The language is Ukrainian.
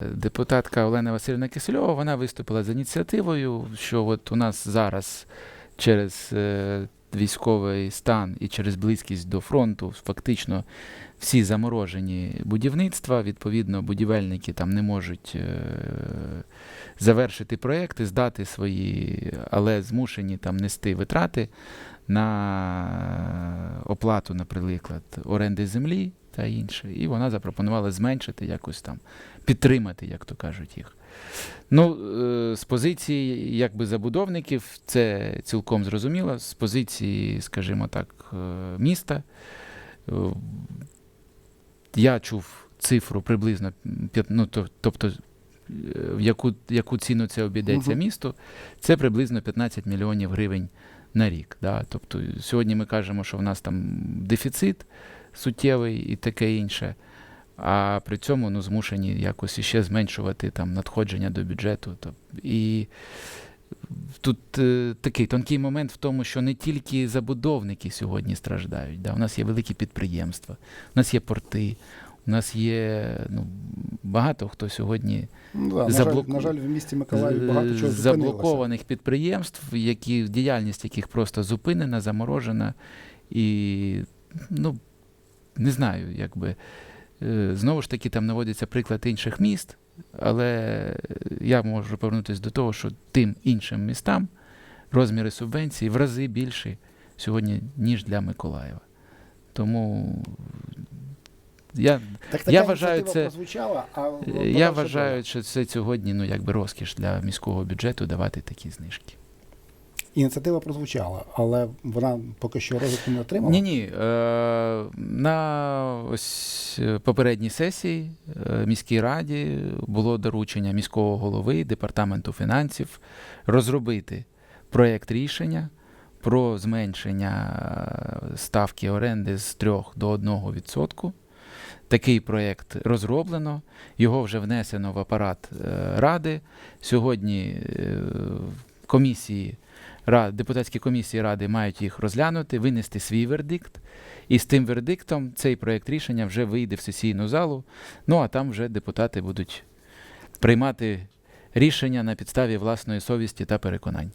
Депутатка Олена Васильівна Кисельова вона виступила з ініціативою, що от у нас зараз через е, військовий стан і через близькість до фронту фактично всі заморожені будівництва. Відповідно, будівельники там не можуть е, завершити проекти, здати свої, але змушені там нести витрати на оплату, наприклад, оренди землі та інше. І вона запропонувала зменшити якось там підтримати, як то кажуть їх. Ну, е, з позиції якби забудовників це цілком зрозуміло. З позиції, скажімо так, е, міста. е, Я чув цифру приблизно, ну, тобто, в яку, яку ціну це обійдеться Мгм. місту, це приблизно 15 мільйонів гривень на рік. Да? Тобто сьогодні ми кажемо, що в нас там дефіцит суттєвий і таке інше. А при цьому ну, змушені якось іще зменшувати там надходження до бюджету. І тут е, такий тонкий момент в тому, що не тільки забудовники сьогодні страждають. Да? У нас є великі підприємства, у нас є порти, у нас є ну, багато хто сьогодні Ну, да, на, жаль, на жаль, в місті Миколаїв багато чого заблокованих підприємств, які, діяльність яких просто зупинена, заморожена. І ну, не знаю, якби. Е, Знову ж таки, там наводиться приклад інших міст, але я можу повернутися до того, що тим іншим містам розміри субвенцій в рази більші сьогодні, ніж для Миколаєва. Тому я, Так Я вважаю, це- а Е, Я вважаю, що це сьогодні ну, якби розкіш для міського бюджету давати такі знижки. Ініціатива прозвучала, але вона поки що розвитку не отримала. Ні, ні. Е, на ось попередній сесії е, міській раді було доручення міського голови департаменту фінансів розробити проєкт рішення про зменшення е, ставки оренди з 3 до 1%. Такий проєкт розроблено, його вже внесено в апарат ради. Сьогодні комісії, рад, депутатські комісії ради мають їх розглянути, винести свій вердикт. І з тим вердиктом цей проєкт рішення вже вийде в сесійну залу. Ну а там вже депутати будуть приймати рішення на підставі власної совісті та переконань.